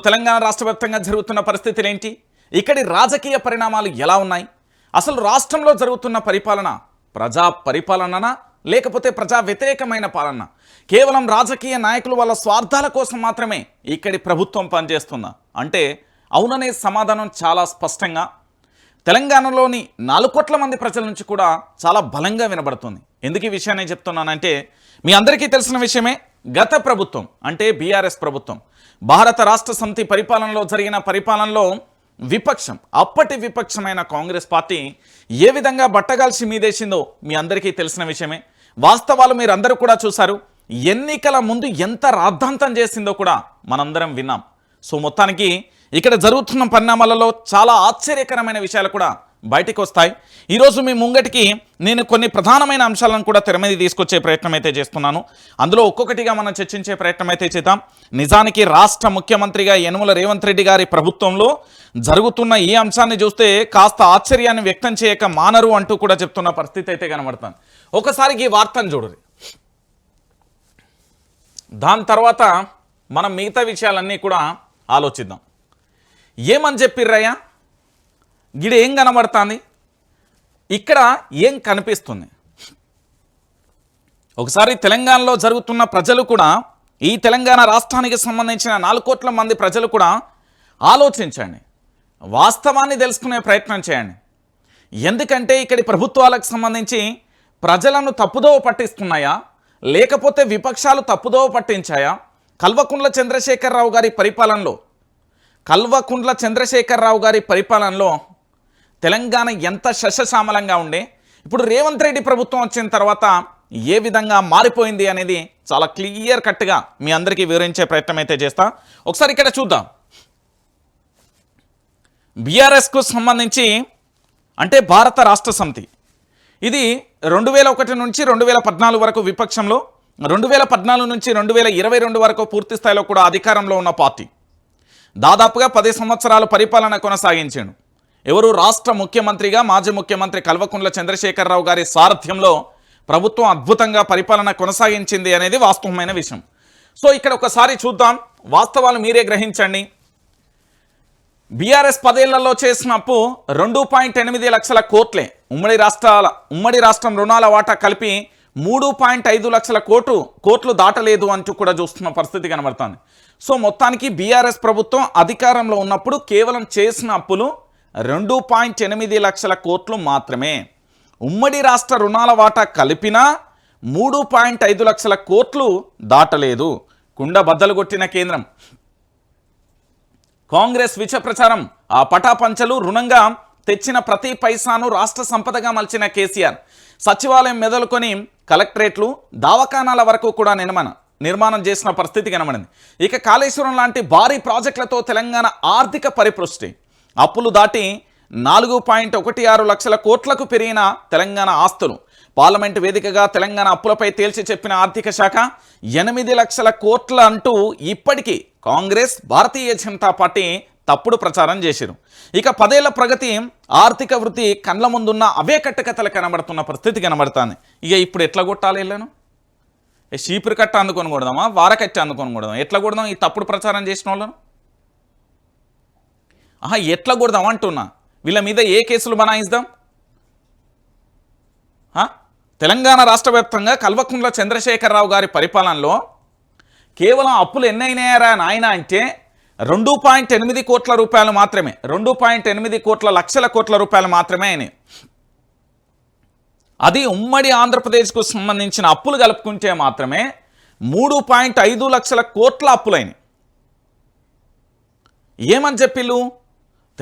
తెలంగాణ రాష్ట్ర వ్యాప్తంగా జరుగుతున్న పరిస్థితులు ఏంటి ఇక్కడి రాజకీయ పరిణామాలు ఎలా ఉన్నాయి? అసలు రాష్ట్రంలో జరుగుతున్న పరిపాలన ప్రజా పరిపాలననా? లేకపోతే ప్రజా వ్యతిరేకమైన పాలన? కేవలం రాజకీయ నాయకులు వాళ్ళ స్వార్థాల కోసం మాత్రమే ఇక్కడి ప్రభుత్వం పనిచేస్తుందా? అంటే అవుననే సమాధానం చాలా స్పష్టంగా తెలంగాణలోని నాలుగు కోట్ల మంది ప్రజల నుంచి కూడా చాలా బలంగా వినబడుతుంది. ఎందుకు ఈ విషయాన్ని చెప్తున్నానంటే మీ అందరికీ తెలిసిన విషయమే గత ప్రభుత్వం అంటే బీఆర్ఎస్ ప్రభుత్వం. భారత రాష్ట్ర సమితి పరిపాలనలో జరిగిన పరిపాలనలో విపక్షం అప్పటి విపక్షమైన కాంగ్రెస్ పార్టీ ఏ విధంగా బట్టగాల్సి మీదేసిందో మీ అందరికీ తెలిసిన విషయమే. వాస్తవాలు మీరందరూ కూడా చూశారు. ఎన్నికల ముందు ఎంత రాద్ధాంతం చేసిందో కూడా మనందరం విన్నాం. సో మొత్తానికి ఇక్కడ జరుగుతున్న పరిణామాలలో చాలా ఆశ్చర్యకరమైన విషయాలు కూడా బయటికి వస్తాయి ఈరోజు మీ ముంగటికి నేను కొన్ని ప్రధానమైన అంశాలను కూడా తెర మీద తీసుకొచ్చే ప్రయత్నం అయితే చేస్తున్నాను. అందులో ఒక్కొక్కటిగా మనం చర్చించే ప్రయత్నం అయితే చేద్దాం. నిజానికి రాష్ట్ర ముఖ్యమంత్రిగా యనుమల రేవంత్ రెడ్డి గారి ప్రభుత్వంలో జరుగుతున్న ఈ అంశాన్ని చూస్తే కాస్త ఆశ్చర్యాన్ని వ్యక్తం చేయక మానరు అంటూ కూడా చెప్తున్న పరిస్థితి అయితే కనబడుతుంది. ఒకసారి ఈ వార్తను చూడరు దాని తర్వాత మనం మిగతా విషయాలన్నీ కూడా ఆలోచిద్దాం. ఏమని చెప్పిర్రయ్యా? గిడ ఏం కనబడుతుంది? ఇక్కడ ఏం కనిపిస్తుంది? ఒకసారి తెలంగాణలో జరుగుతున్న ప్రజలు కూడా ఈ తెలంగాణ రాష్ట్రానికి సంబంధించిన నాలుగు కోట్ల మంది ప్రజలు కూడా ఆలోచించండి. వాస్తవాన్ని తెలుసుకునే ప్రయత్నం చేయండి. ఎందుకంటే ఇక్కడి ప్రభుత్వాలకు సంబంధించి ప్రజలను తప్పుదోవ పట్టిస్తున్నాయా? లేకపోతే విపక్షాలు తప్పుదోవ పట్టించాయా? కల్వకుంట్ల చంద్రశేఖరరావు గారి పరిపాలనలో కల్వకుంట్ల చంద్రశేఖరరావు గారి పరిపాలనలో తెలంగాణ ఎంత శశశామలంగా ఉండే ఇప్పుడు రేవంత్ రెడ్డి ప్రభుత్వం వచ్చిన తర్వాత ఏ విధంగా మారిపోయింది అనేది చాలా క్లియర్ కట్గా మీ అందరికీ వివరించే ప్రయత్నం అయితే చేస్తా. ఒకసారి ఇక్కడ చూద్దాం. బీఆర్ఎస్కు సంబంధించి అంటే భారత రాష్ట్ర సమితి ఇది రెండు వేల ఒకటి నుంచి రెండు వేల పద్నాలుగు వరకు విపక్షంలో రెండు వేల పద్నాలుగు నుంచి రెండు వేల ఇరవై రెండు వరకు పూర్తి స్థాయిలో కూడా అధికారంలో ఉన్న పార్టీ. దాదాపుగా పది సంవత్సరాలు పరిపాలన కొనసాగించాడు. ఎవరు రాష్ట్ర ముఖ్యమంత్రిగా మాజీ ముఖ్యమంత్రి కల్వకుంట్ల చంద్రశేఖరరావు గారి సారథ్యంలో ప్రభుత్వం అద్భుతంగా పరిపాలన కొనసాగించింది అనేది వాస్తవమైన విషయం. సో ఇక్కడ ఒకసారి చూద్దాం. వాస్తవాలు మీరే గ్రహించండి. బీఆర్ఎస్ పదేళ్ళలో చేసిన అప్పు రెండు పాయింట్ ఎనిమిది లక్షల కోట్లే. ఉమ్మడి రాష్ట్రాల ఉమ్మడి రాష్ట్రం రుణాల వాటా కలిపి మూడు పాయింట్ ఐదు లక్షల కోట్లు కోట్లు దాటలేదు అంటూ కూడా చూస్తున్న పరిస్థితి కనబడుతుంది. సో మొత్తానికి బీఆర్ఎస్ ప్రభుత్వం అధికారంలో ఉన్నప్పుడు కేవలం చేసిన అప్పులు రెండు పాయింట్ ఎనిమిది లక్షల కోట్లు మాత్రమే. ఉమ్మడి రాష్ట్ర రుణాల వాటా కలిపినా మూడు పాయింట్ ఐదు లక్షల కోట్లు దాటలేదు. కుండ బద్దలు కొట్టిన కేంద్రం. కాంగ్రెస్ విష ప్రచారం ఆ పటాపంచలు రుణంగా తెచ్చిన ప్రతి పైసాను రాష్ట్ర సంపదగా మలిచిన కేసీఆర్. సచివాలయం మెదలుకొని కలెక్టరేట్లు దవాఖానాల వరకు కూడా నిర్మాణ నిర్మాణం చేసిన పరిస్థితి కనబడింది. ఇక కాళేశ్వరం లాంటి భారీ ప్రాజెక్టులతో తెలంగాణ ఆర్థిక పరిపుష్టి. అప్పులు దాటి నాలుగు పాయింట్ ఒకటి ఆరు లక్షల కోట్లకు పెరిగిన తెలంగాణ ఆస్తులు. పార్లమెంటు వేదికగా తెలంగాణ అప్పులపై తేల్చి చెప్పిన ఆర్థిక శాఖ ఎనిమిది లక్షల కోట్ల అంటూ ఇప్పటికీ కాంగ్రెస్ భారతీయ జనతా పార్టీ తప్పుడు ప్రచారం చేశారు ఇక పదేళ్ళ ప్రగతి ఆర్థిక వృద్ధి కండ్ల ముందున్న అవే కట్టకథలు కనబడుతున్న పరిస్థితి కనబడుతుంది. ఇక ఇప్పుడు ఎట్లా కొట్టాలి వీళ్ళను ఏ చీపురు కట్ట అందుకొని కొడదామా? వారకట్ట అందుకొని కొడదాం ఎట్లా కొడదాం ఈ తప్పుడు ప్రచారం చేసిన వాళ్ళను? ఆహా ఎట్లా కొడదాం అంటున్నా? వీళ్ళ మీద ఏ కేసులు బనాయిస్తాం? తెలంగాణ రాష్ట్ర వ్యాప్తంగా కల్వకుంట్ల చంద్రశేఖరరావు గారి పరిపాలనలో కేవలం అప్పులు ఎన్నైనాయారా నాయన అంటే రెండు పాయింట్ ఎనిమిది కోట్ల రూపాయలు మాత్రమే రెండు పాయింట్ ఎనిమిది కోట్ల లక్షల కోట్ల రూపాయలు మాత్రమే అయినాయి. అది ఉమ్మడి ఆంధ్రప్రదేశ్కు సంబంధించిన అప్పులు కలుపుకుంటే మాత్రమే మూడు పాయింట్ ఐదు లక్షల కోట్ల అప్పులైనవి ఏమని చెప్పిళ్ళు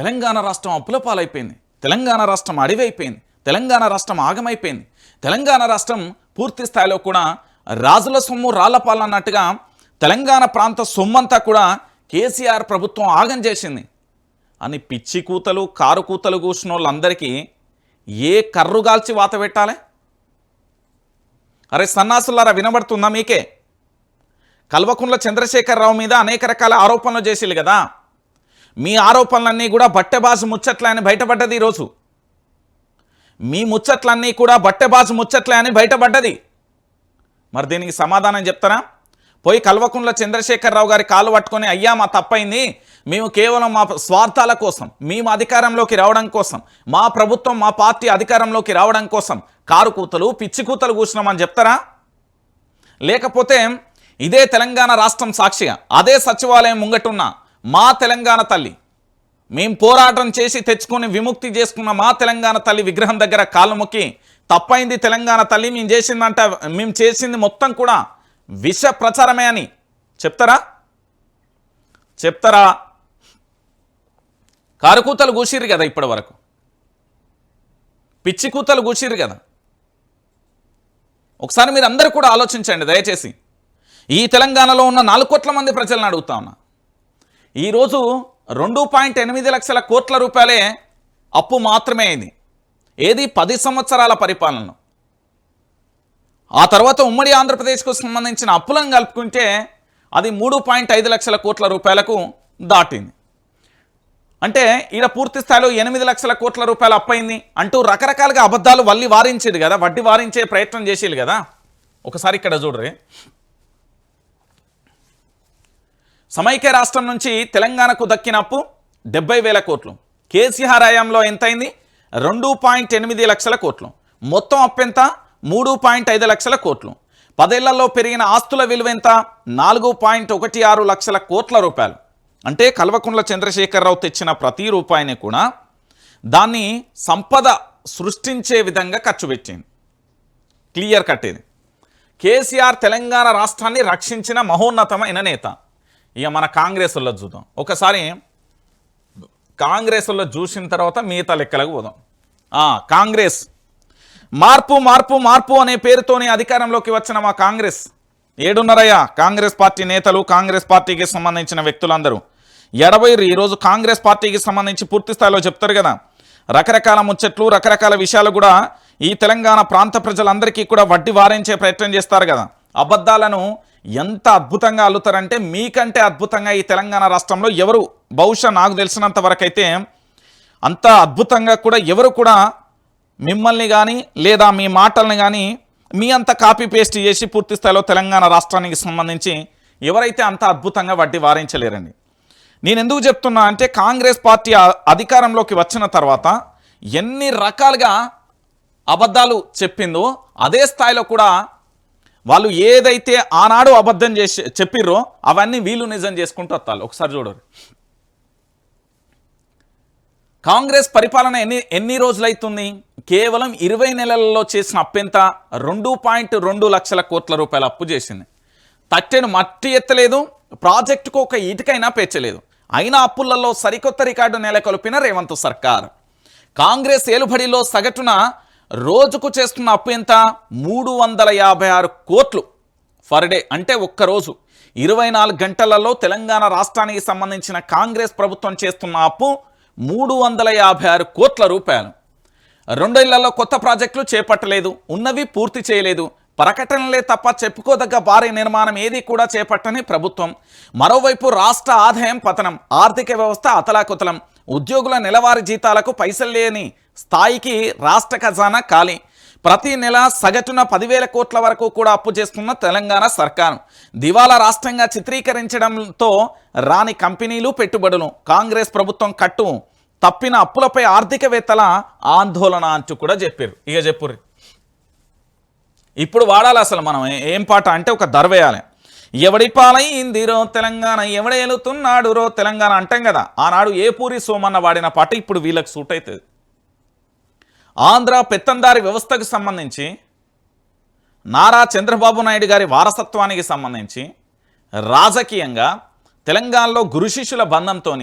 తెలంగాణ రాష్ట్రం అప్పుల పాలైపోయింది. తెలంగాణ రాష్ట్రం అడివైపోయింది. తెలంగాణ రాష్ట్రం ఆగమైపోయింది. తెలంగాణ రాష్ట్రం పూర్తి స్థాయిలో కూడా రాజుల సొమ్ము రాళ్ళపాలు అన్నట్టుగా తెలంగాణ ప్రాంత సొమ్మంతా కూడా కేసీఆర్ ప్రభుత్వం ఆగం చేసింది. అని పిచ్చి కూతలు కారు కూతలు కూర్చున్న వాళ్ళందరికీ ఏ కర్రుగాల్చి వాత పెట్టాలి? అరే సన్నాసులారా వినబడుతుందా మీకే? కల్వకుంట్ల చంద్రశేఖరరావు మీద అనేక రకాల ఆరోపణలు చేసిల్లు కదా? మీ ఆరోపణలన్నీ కూడా బట్టెబాసు ముచ్చట్లే అని బయటపడ్డది ఈరోజు. మీ ముచ్చట్లన్నీ కూడా బట్టెబాసు ముచ్చట్లే అని బయటపడ్డది. మరి దీనికి సమాధానం చెప్తారా? పోయి కల్వకుంట్ల చంద్రశేఖరరావు గారి కాలు పట్టుకొని అయ్యా మా తప్పైంది. మేము కేవలం మా స్వార్థాల కోసం మేము అధికారంలోకి రావడం కోసం మా ప్రభుత్వం మా పార్టీ అధికారంలోకి రావడం కోసం కారు కూతలు పిచ్చి కూతలు కూర్చున్నామని చెప్తారా? లేకపోతే ఇదే తెలంగాణ రాష్ట్రం సాక్షిగా అదే సచివాలయం ముంగటున్న మా తెలంగాణ తల్లి. మేం పోరాటం చేసి తెచ్చుకొని విముక్తి చేసుకున్న మా తెలంగాణ తల్లి విగ్రహం దగ్గర కాళ్ళు మొక్కి తప్పైంది తెలంగాణ తల్లి మేము చేసిందంట మేము చేసింది మొత్తం కూడా విష ప్రచారమే అని. చెప్తారా? చెప్తారా? కారుకూతలు కూసిర్రు కదా ఇప్పటి వరకు. పిచ్చి కూతలు కూసిర్రు కదా. ఒకసారి మీరు అందరూ కూడా ఆలోచించండి దయచేసి. ఈ తెలంగాణలో ఉన్న నాలుగు కోట్ల మంది ప్రజలను అడుగుతా ఉన్నా. ఈరోజు రెండు పాయింట్ ఎనిమిది లక్షల కోట్ల రూపాయలే అప్పు మాత్రమే అయింది. ఏది పది సంవత్సరాల పరిపాలన ఆ తర్వాత ఉమ్మడి ఆంధ్రప్రదేశ్కు సంబంధించిన అప్పులను కలుపుకుంటే అది మూడు పాయింట్ ఐదు లక్షల కోట్ల రూపాయలకు దాటింది. అంటే ఈడ పూర్తి స్థాయిలో ఎనిమిది లక్షల కోట్ల రూపాయలు అప్పయింది అంటూ రకరకాలుగా అబద్ధాలు వల్లి వారించేది కదా వడ్డీ వారించే ప్రయత్నం చేసేది కదా. ఒకసారి ఇక్కడ చూడరే. సమైక్య రాష్ట్రం నుంచి తెలంగాణకు దక్కిన అప్పు డెబ్బై వేల కోట్లు. కేసీఆర్ హయాంలో ఎంతైంది? రెండు పాయింట్ ఎనిమిది లక్షల కోట్లు. మొత్తం అప్పు ఎంత? మూడు పాయింట్ ఐదు లక్షల కోట్లు. పదేళ్ళలో పెరిగిన ఆస్తుల విలువ ఎంత? నాలుగు పాయింట్ ఒకటి ఆరు లక్షల కోట్ల రూపాయలు. అంటే కల్వకుంట్ల చంద్రశేఖరరావు తెచ్చిన ప్రతి రూపాయిని కూడా దాన్ని సంపద సృష్టించే విధంగా ఖర్చు పెట్టింది. క్లియర్ కట్టేది. కేసీఆర్ తెలంగాణ రాష్ట్రాన్ని రక్షించిన మహోన్నతమైన నేత. ఇక మన కాంగ్రెస్లో చూద్దాం. ఒకసారి కాంగ్రెస్లో చూసిన తర్వాత మిగతా లెక్కలకు పోదాం. కాంగ్రెస్. మార్పు మార్పు మార్పు అనే పేరుతోనే అధికారంలోకి వచ్చిన మా కాంగ్రెస్. ఏడున్నరయ్యా కాంగ్రెస్ పార్టీ నేతలు కాంగ్రెస్ పార్టీకి సంబంధించిన వ్యక్తులందరూ. ఎడబైరు ఈరోజు కాంగ్రెస్ పార్టీకి సంబంధించి పూర్తి స్థాయిలో చెప్తారు కదా. రకరకాల ముచ్చట్లు రకరకాల విషయాలు కూడా ఈ తెలంగాణ ప్రాంత ప్రజలందరికీ కూడా వడ్డీ వారించే ప్రయత్నం చేస్తారు కదా. అబద్ధాలను ఎంత అద్భుతంగా అల్లుతారంటే మీకంటే అద్భుతంగా ఈ తెలంగాణ రాష్ట్రంలో ఎవరు? బహుశా నాకు తెలిసినంత వరకైతే అంత అద్భుతంగా కూడా ఎవరు కూడా మిమ్మల్ని కానీ లేదా మీ మాటల్ని కానీ మీ అంత కాపీ పేస్ట్ చేసి పూర్తి స్థాయిలో తెలంగాణ రాష్ట్రానికి సంబంధించి ఎవరైతే అంత అద్భుతంగా వడ్డీ వారించలేరండి. నేను ఎందుకు చెప్తున్నా అంటే కాంగ్రెస్ పార్టీ అధికారంలోకి వచ్చిన తర్వాత ఎన్ని రకాలుగా అబద్ధాలు చెప్పిందో అదే స్థాయిలో కూడా వాళ్ళు ఏదైతే ఆనాడు అబద్ధం చేసి చెప్పిర్రో అవన్నీ వీళ్ళు నిజం చేసుకుంటూ వస్తారు ఒకసారి చూడరు కాంగ్రెస్ పరిపాలన ఎన్ని ఎన్ని రోజులైతుంది? కేవలం ఇరవై నెలలలో చేసిన అప్పెంత రెండు పాయింట్ రెండు లక్షల కోట్ల రూపాయల అప్పు చేసింది. తట్టెను మట్టి ఎత్తలేదు ప్రాజెక్టుకు ఒక ఇటుకైనా పేర్చలేదు. అయినా అప్పులలో సరికొత్త రికార్డు నెలకొల్పిన రేవంత్ సర్కార్. కాంగ్రెస్ ఏలుబడిలో సగటున రోజుకు చేస్తున్న అప్పు ఎంత? మూడు వందల యాభై ఆరు కోట్లు ఫర్ డే అంటే ఒక్కరోజు. ఇరవై నాలుగు గంటలలో తెలంగాణ రాష్ట్రానికి సంబంధించిన కాంగ్రెస్ ప్రభుత్వం చేస్తున్న అప్పు మూడు వందల యాభై ఆరు కోట్ల రూపాయలు. రెండేళ్ళలో కొత్త ప్రాజెక్టులు చేపట్టలేదు ఉన్నవి పూర్తి చేయలేదు. ప్రకటనలే తప్ప చెప్పుకోదగ్గ భారీ నిర్మాణం ఏది కూడా చేపట్టని ప్రభుత్వం. మరోవైపు రాష్ట్ర ఆదాయం పతనం ఆర్థిక వ్యవస్థ అతలాకుతలం. ఉద్యోగుల నెలవారీ జీతాలకు పైసలు లేని స్థాయికి రాష్ట్ర ఖజానా ఖాళీ. ప్రతి నెల సగటున పదివేల కోట్ల వరకు కూడా అప్పు చేస్తున్న తెలంగాణ సర్కారు. దివాలా రాష్ట్రంగా చిత్రీకరించడంతో రాని కంపెనీలు పెట్టుబడులు. కాంగ్రెస్ ప్రభుత్వం కట్టు తప్పిన అప్పులపై ఆర్థికవేత్తల ఆందోళన అంటూ కూడా చెప్పారు ఇక చెప్పుర్రి. ఇప్పుడు వాడాలి అసలు మనం. ఏం పాట అంటే ఒక దర్వేయాలి. ఎవడి పాలైంది రో తెలంగాణ ఎవడేలుతున్నాడు రో తెలంగాణ అంటాం కదా. ఆనాడు ఏ పూరి సోమన్న వాడిన పాట ఇప్పుడు వీళ్ళకి సూట్ అవుతుంది ఆంధ్ర పెత్తందారి వ్యవస్థకు సంబంధించి నారా చంద్రబాబు నాయుడు గారి వారసత్వానికి సంబంధించి రాజకీయంగా తెలంగాణలో గురు శిష్యుల బంధంతో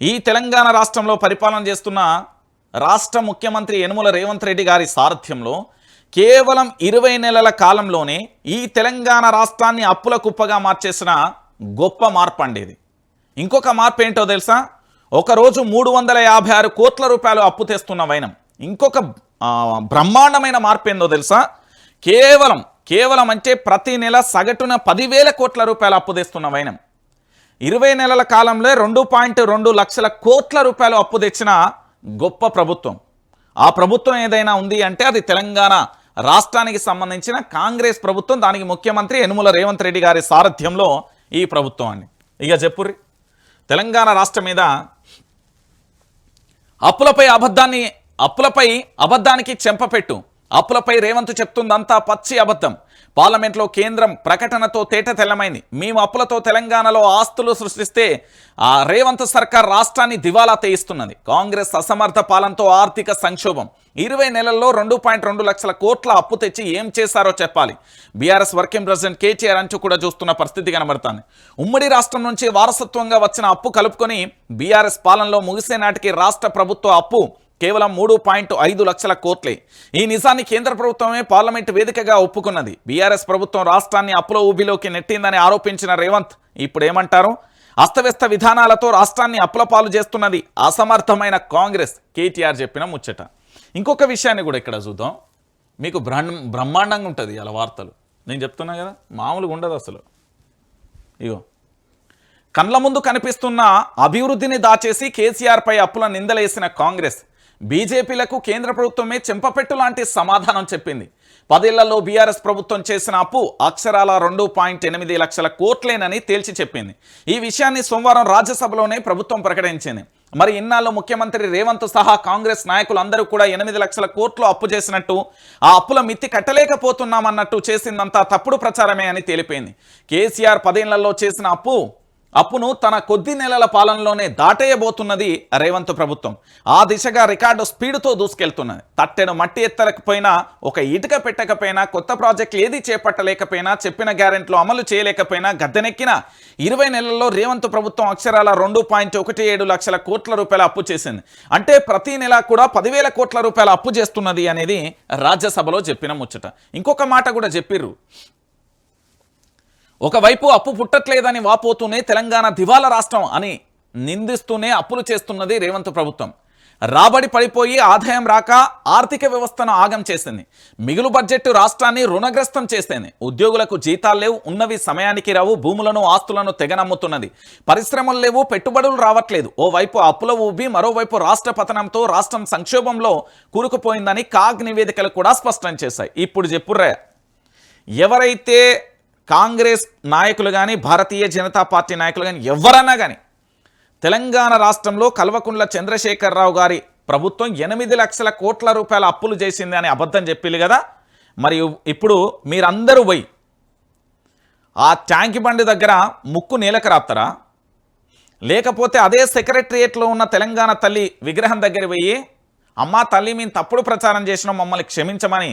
ఈ తెలంగాణ రాష్ట్రంలో పరిపాలన చేస్తున్న రాష్ట్ర ముఖ్యమంత్రి యనుమల రేవంత్ రెడ్డి గారి సారథ్యంలో కేవలం ఇరవై నెలల కాలంలోనే ఈ తెలంగాణ రాష్ట్రాన్ని అప్పుల కుప్పగా మార్చేసిన గొప్ప మార్పు అండి ఇది ఇంకొక మార్పు ఏంటో తెలుసా? ఒకరోజు మూడు వందల యాభై ఆరు కోట్ల రూపాయలు అప్పు తెస్తున్న వైనం. ఇంకొక బ్రహ్మాండమైన మార్పు ఏందో తెలుసా? కేవలం కేవలం అంటే ప్రతి నెల సగటున పదివేల కోట్ల రూపాయలు అప్పు తెస్తున్న వైనం. ఇరవై నెలల కాలంలో రెండు పాయింట్ రెండు లక్షల కోట్ల రూపాయలు అప్పు తెచ్చిన గొప్ప ప్రభుత్వం. ఆ ప్రభుత్వం ఏదైనా ఉంది అంటే అది తెలంగాణ రాష్ట్రానికి సంబంధించిన కాంగ్రెస్ ప్రభుత్వం దానికి ముఖ్యమంత్రి యనుమల రేవంత్ రెడ్డి గారి సారథ్యంలో ఈ ప్రభుత్వం అని ఇక చెప్పుర్రి. తెలంగాణ రాష్ట్రం మీద అప్పులపై అబద్ధాన్ని అప్పులపై అబద్ధానికి చెంపపెట్టు. అప్పులపై రేవంత్ చెప్తుందంతా పచ్చి అబద్ధం. పార్లమెంట్లో కేంద్రం ప్రకటనతో తేట తెల్లమైంది. మేము అప్పులతో తెలంగాణలో ఆస్తులు సృష్టిస్తే ఆ రేవంత్ సర్కార్ రాష్ట్రాన్ని దివాలా తెయిస్తున్నది. కాంగ్రెస్ అసమర్థ పాలనతో ఆర్థిక సంక్షోభం. ఇరవై నెలల్లో రెండు పాయింట్ రెండు లక్షల కోట్ల అప్పు తెచ్చి ఏం చేశారో చెప్పాలి. బీఆర్ఎస్ వర్కింగ్ ప్రెసిడెంట్ కేటీఆర్ అంటూ కూడా చూస్తున్న పరిస్థితి కనబడుతుంది. ఉమ్మడి రాష్ట్రం నుంచి వారసత్వంగా వచ్చిన అప్పు కలుపుకొని బీఆర్ఎస్ పాలనలో ముగిసే నాటికి రాష్ట్ర ప్రభుత్వ అప్పు కేవలం మూడు పాయింట్ ఐదు లక్షల కోట్లే. ఈ నిజాన్ని కేంద్ర ప్రభుత్వమే పార్లమెంటు వేదికగా ఒప్పుకున్నది. బీఆర్ఎస్ ప్రభుత్వం రాష్ట్రాన్ని అప్పులో ఊబిలోకి నెట్టిందని ఆరోపించిన రేవంత్ ఇప్పుడు ఏమంటారు అస్తవ్యస్త విధానాలతో రాష్ట్రాన్ని అప్పుల పాలు చేస్తున్నది అసమర్థమైన కాంగ్రెస్ కేటీఆర్ చెప్పిన ముచ్చట. ఇంకొక విషయాన్ని కూడా ఇక్కడ చూద్దాం. మీకు బ్రహ్ బ్రహ్మాండంగా ఉంటుంది అలా వార్తలు. నేను చెప్తున్నా కదా మామూలుగా ఉండదు అసలు. ఇగో. కండ్ల ముందు కనిపిస్తున్న అభివృద్ధిని దాచేసి కేసీఆర్పై అప్పుల నిందలేసిన కాంగ్రెస్. బీజేపీలకు కేంద్ర ప్రభుత్వమే చెంపపెట్టు లాంటి సమాధానం చెప్పింది. పదేళ్ళలో బీఆర్ఎస్ ప్రభుత్వం చేసిన అప్పు అక్షరాల రెండు పాయింట్ ఎనిమిది లక్షల కోట్లేనని తేల్చి చెప్పింది. ఈ విషయాన్ని సోమవారం రాజ్యసభలోనే ప్రభుత్వం ప్రకటించింది. మరి ఇన్నాళ్ళు ముఖ్యమంత్రి రేవంత్ సహా కాంగ్రెస్ నాయకులు అందరూ కూడా ఎనిమిది లక్షల కోట్లు అప్పు చేసినట్టు ఆ అప్పుల మిత్తి కట్టలేకపోతున్నామన్నట్టు చేసిందంతా తప్పుడు ప్రచారమే అని తేలిపోయింది. కేసీఆర్ పదేళ్ళలో చేసిన అప్పు అప్పును తన కొద్ది నెలల పాలనలోనే దాటేయబోతున్నది రేవంత్ ప్రభుత్వం. ఆ దిశగా రికార్డు స్పీడ్తో దూసుకెళ్తున్నది. తట్టెను మట్టి ఎత్తరకపోయినా ఒక ఇటుక పెట్టకపోయినా కొత్త ప్రాజెక్టులు ఏది చేపట్టలేకపోయినా చెప్పిన గ్యారెంట్లు అమలు చేయలేకపోయినా గద్దెనెక్కిన ఇరవై నెలల్లో రేవంత్ ప్రభుత్వం అక్షరాల రెండు పాయింట్ ఒకటి ఏడు లక్షల కోట్ల రూపాయల అప్పు చేసింది. అంటే ప్రతి నెల కూడా పదివేల కోట్ల రూపాయల అప్పు చేస్తున్నది అనేది రాజ్యసభలో చెప్పిన ముచ్చట. ఇంకొక మాట కూడా చెప్పిర్రు. ఒకవైపు అప్పు పుట్టట్లేదని వాపోతూనే తెలంగాణ దివాలా రాష్ట్రం అని నిందిస్తూనే అప్పులు చేస్తున్నది రేవంత్ ప్రభుత్వం. రాబడి పడిపోయి ఆదాయం రాక ఆర్థిక వ్యవస్థను ఆగం చేసింది. మిగులు బడ్జెట్ రాష్ట్రాన్ని రుణగ్రస్తం చేసింది. ఉద్యోగులకు జీతాలు లేవు ఉన్నవి సమయానికి రావు భూములను ఆస్తులను తెగనమ్ముతున్నది. పరిశ్రమలు లేవు పెట్టుబడులు రావట్లేదు. ఓవైపు అప్పుల ఊబి మరోవైపు రాష్ట్ర పతనంతో రాష్ట్రం సంక్షోభంలో కూరుకుపోయిందని కాగ్ నివేదికలు కూడా స్పష్టం చేశాయి. ఇప్పుడు చెప్పుర్రే ఎవరైతే కాంగ్రెస్ నాయకులు కానీ భారతీయ జనతా పార్టీ నాయకులు కానీ ఎవరన్నా కానీ తెలంగాణ రాష్ట్రంలో కల్వకుంట్ల చంద్రశేఖరరావు గారి ప్రభుత్వం ఎనిమిది లక్షల కోట్ల రూపాయల అప్పులు చేసింది అని అబద్ధం చెప్పింది కదా. మరి ఇప్పుడు మీరందరూ పోయి ఆ ట్యాంక్ బండి దగ్గర ముక్కు నీలకు రాస్తారా లేకపోతే అదే సెక్రటరియేట్లో ఉన్న తెలంగాణ తల్లి విగ్రహం దగ్గర పోయి అమ్మా తల్లి మేము తప్పుడు ప్రచారం చేసినాం మమ్మల్ని క్షమించమని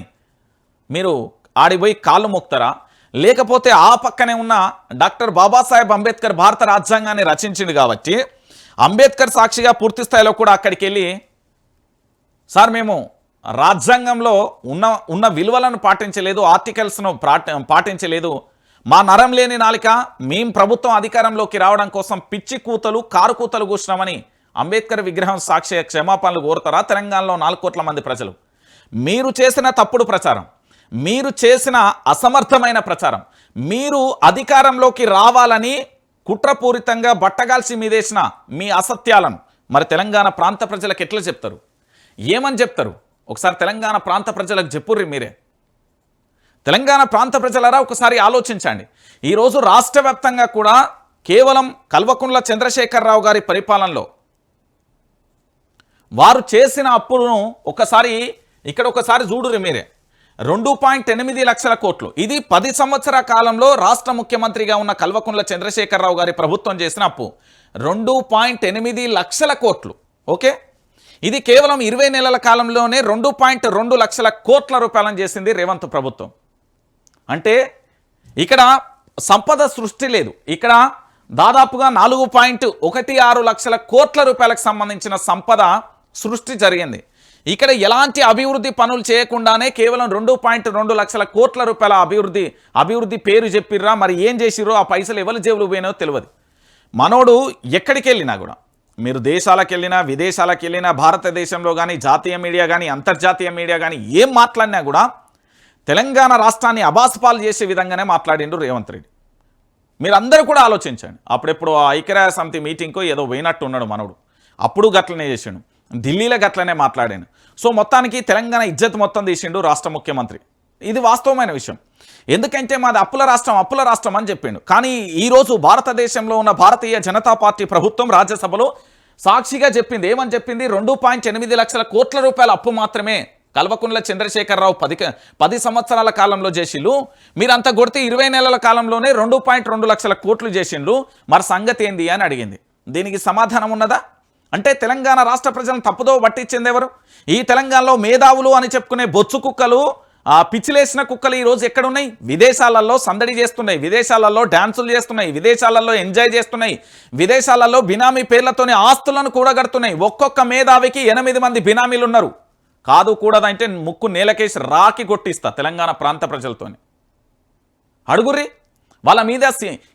మీరు ఆడిపోయి కాళ్ళు మొక్తారా? లేకపోతే ఆ పక్కనే ఉన్న డాక్టర్ బాబాసాహెబ్ అంబేద్కర్ భారత రాజ్యాంగాన్ని రచించింది కాబట్టి అంబేద్కర్ సాక్షిగా పూర్తి స్థాయిలో కూడా అక్కడికి వెళ్ళి సార్ మేము రాజ్యాంగంలో ఉన్న ఉన్న విలువలను పాటించలేదు ఆర్టికల్స్ను పాటించలేదు. మా నరం లేని నాలిక మేం ప్రభుత్వం అధికారంలోకి రావడం కోసం పిచ్చి కూతలు కారు కూతలు కూర్చున్నామని అంబేద్కర్ విగ్రహం సాక్షి క్షమాపణలు కోరుతారా? తెలంగాణలో నాలుగు కోట్ల మంది ప్రజలు. మీరు చేసిన తప్పుడు ప్రచారం. మీరు చేసిన అసమర్థమైన ప్రచారం. మీరు అధికారంలోకి రావాలని కుట్రపూరితంగా బట్టగాల్సి మీదేసిన మీ అసత్యాలను. మరి తెలంగాణ ప్రాంత ప్రజలకు ఎట్లా చెప్తారు? ఏమని చెప్తారు? ఒకసారి తెలంగాణ ప్రాంత ప్రజలకు చెప్పుర్రి మీరే. తెలంగాణ ప్రాంత ప్రజలరా? ఒకసారి ఆలోచించండి. ఈరోజు రాష్ట్ర వ్యాప్తంగా కూడా కేవలం కల్వకుంట్ల చంద్రశేఖరరావు గారి పరిపాలనలో వారు చేసిన అప్పులను ఒకసారి ఇక్కడ ఒకసారి చూడురి మీరే. రెండు పాయింట్ ఎనిమిది లక్షల కోట్లు. ఇది పది సంవత్సర కాలంలో రాష్ట్ర ముఖ్యమంత్రిగా ఉన్న కల్వకుంట్ల చంద్రశేఖరరావు గారి ప్రభుత్వం చేసిన అప్పు. రెండు పాయింట్ ఎనిమిది లక్షల కోట్లు. ఓకే? ఇది కేవలం ఇరవై నెలల కాలంలోనే రెండు పాయింట్ రెండు లక్షల కోట్ల రూపాయలను చేసింది రేవంత్ ప్రభుత్వం. అంటే ఇక్కడ సంపద సృష్టి లేదు. ఇక్కడ దాదాపుగా నాలుగు పాయింట్ ఒకటి ఆరు లక్షల కోట్ల రూపాయలకు సంబంధించిన సంపద సృష్టి జరిగింది. ఇక్కడ ఎలాంటి అభివృద్ధి పనులు చేయకుండానే కేవలం రెండు పాయింట్ రెండు లక్షల కోట్ల రూపాయల అభివృద్ధి అభివృద్ధి పేరు చెప్పిర్రా మరి ఏం చేసిర్రో ఆ పైసలు ఎవరి జేబులు పోయినో తెలియదు మనోడు ఎక్కడికి వెళ్ళినా కూడా మీరు దేశాలకు వెళ్ళినా విదేశాలకు వెళ్ళినా భారతదేశంలో కానీ జాతీయ మీడియా కానీ అంతర్జాతీయ మీడియా కానీ ఏం మాట్లాడినా కూడా తెలంగాణ రాష్ట్రాన్ని అబాసపాలు చేసే విధంగానే మాట్లాడిండు రేవంత్ రెడ్డి. మీరందరూ కూడా ఆలోచించండి. అప్పుడెప్పుడు ఆ ఐక్యరాజ్య సమితి మీటింగ్కో ఏదో పోయినట్టు ఉన్నాడు మనోడు. అప్పుడు గట్లనే చేసిండు. ఢిల్లీలో గట్లనే మాట్లాడాను. సో మొత్తానికి తెలంగాణ ఇజ్జత్ మొత్తం తీసిండు రాష్ట్ర ముఖ్యమంత్రి. ఇది వాస్తవమైన విషయం. ఎందుకంటే మాది అప్పుల రాష్ట్రం అప్పుల రాష్ట్రం అని చెప్పిండు. కానీ ఈరోజు భారతదేశంలో ఉన్న భారతీయ జనతా పార్టీ ప్రభుత్వం రాజ్యసభలో సాక్షిగా చెప్పింది ఏమని చెప్పింది? రెండు పాయింట్ ఎనిమిది లక్షల కోట్ల రూపాయల అప్పు మాత్రమే కల్వకుంట్ల చంద్రశేఖరరావు పది క- పది సంవత్సరాల కాలంలో చేసిండు. మీరంతా కొడితే ఇరవై నెలల కాలంలోనే రెండు పాయింట్ రెండు లక్షల కోట్లు చేసిండు. మరి సంగతి ఏంది అని అడిగింది. దీనికి సమాధానం ఉన్నదా? అంటే తెలంగాణ రాష్ట్ర ప్రజలను తప్పుదో పట్టించింది ఎవరు? ఈ తెలంగాణలో మేధావులు అని చెప్పుకునే బొచ్చు కుక్కలు ఆ పిచ్చిలేసిన కుక్కలు ఈరోజు ఎక్కడున్నాయి? విదేశాలలో సందడి చేస్తున్నాయి విదేశాలలో డ్యాన్సులు చేస్తున్నాయి విదేశాలలో ఎంజాయ్ చేస్తున్నాయి విదేశాలలో బినామీ పేర్లతోనే ఆస్తులను కూడగడుతున్నాయి. ఒక్కొక్క మేధావికి ఎనిమిది మంది బినామీలు ఉన్నారు కాదు కూడదంటే ముక్కు నేలకేసి రాకి కొట్టిస్తా తెలంగాణ ప్రాంత ప్రజలతోని. అడుగుర్రి వాళ్ళ మీద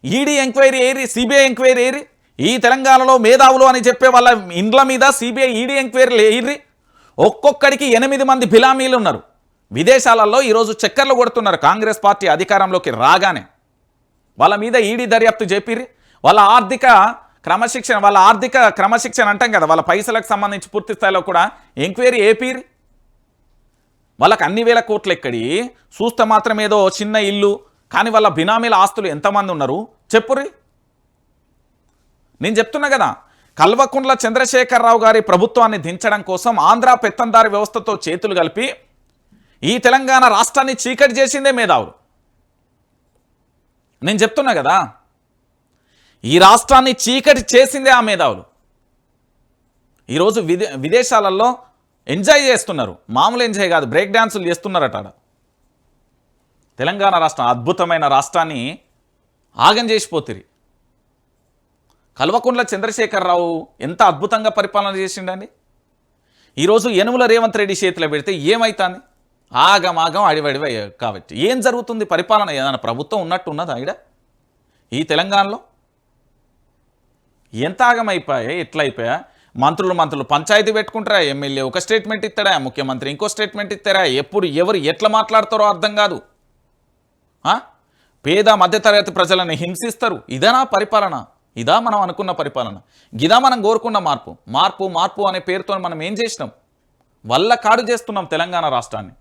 ఈడీ ఎంక్వైరీ ఏరి సిబిఐ ఎంక్వైరీ ఏరి? ఈ తెలంగాణలో మేధావులు అని చెప్పే వాళ్ళ ఇండ్ల మీద సిబిఐ ఈడీ ఎంక్వైరీ ఏరి ఒక్కొక్కడికి ఎనిమిది మంది బిలామీలు ఉన్నారు. విదేశాలలో ఈరోజు చక్కర్లు కొడుతున్నారు కాంగ్రెస్ పార్టీ అధికారంలోకి రాగానే. వాళ్ళ మీద ఈడీ దర్యాప్తు చేపిర్రి. వాళ్ళ ఆర్థిక క్రమశిక్షణ వాళ్ళ ఆర్థిక క్రమశిక్షణ అంటాం కదా వాళ్ళ పైసలకు సంబంధించి పూర్తి స్థాయిలో కూడా ఎంక్వైరీ ఏపీరి వాళ్ళకి అన్ని వేల కోట్లు ఎక్కడి? చూస్తే మాత్రం ఏదో చిన్న ఇల్లు కానీ వాళ్ళ బినామీల ఆస్తులు ఎంతమంది ఉన్నారు? చెప్పుర్రి. నేను చెప్తున్నా కదా కల్వకుంట్ల చంద్రశేఖరరావు గారి ప్రభుత్వాన్ని దించడం కోసం ఆంధ్ర పెత్తందారి వ్యవస్థతో చేతులు కలిపి ఈ తెలంగాణ రాష్ట్రాన్ని చీకటి చేసిందే మేధావులు. నేను చెప్తున్నా కదా ఈ రాష్ట్రాన్ని చీకటి చేసిందే ఆ మేధావులు. ఈరోజు విదే విదేశాలలో ఎంజాయ్ చేస్తున్నారు. మామూలు ఎంజాయ్ కాదు బ్రేక్ డ్యాన్సులు చేస్తున్నారట తెలంగాణ రాష్ట్రం అద్భుతమైన రాష్ట్రాన్ని ఆగం చేసిపోతిరి. కల్వకుంట్ల చంద్రశేఖరరావు ఎంత అద్భుతంగా పరిపాలన చేసిండండి? ఈరోజు యనుమల రేవంత్ రెడ్డి చేతిలో పెడితే ఏమవుతుంది ఆగమాగం అడివడివ కాబట్టి ఏం జరుగుతుంది? పరిపాలన ఏదైనా ప్రభుత్వం ఉన్నట్టు ఉన్నదా ఈడ? ఈ తెలంగాణలో? ఎంత ఆగమైపోయాయి ఎట్లయిపోయా? మంత్రులు మంత్రులు పంచాయతీ పెట్టుకుంటారా? ఎమ్మెల్యే ఒక స్టేట్మెంట్ ఇస్తాడా? ముఖ్యమంత్రి ఇంకో స్టేట్మెంట్ ఇస్తారా? ఎప్పుడు ఎవరు ఎట్లా మాట్లాడతారో అర్థం కాదు. పేద మధ్యతరగతి ప్రజలను హింసిస్తారు. ఇదేనా పరిపాలన? ఇదా మనం అనుకున్న పరిపాలన. ఇదా మనం కోరుకున్న మార్పు. మార్పు మార్పు అనే పేరుతో మనం ఏం చేసినాం? వల్ల కాడు చేస్తున్నాం తెలంగాణ రాష్ట్రాన్ని.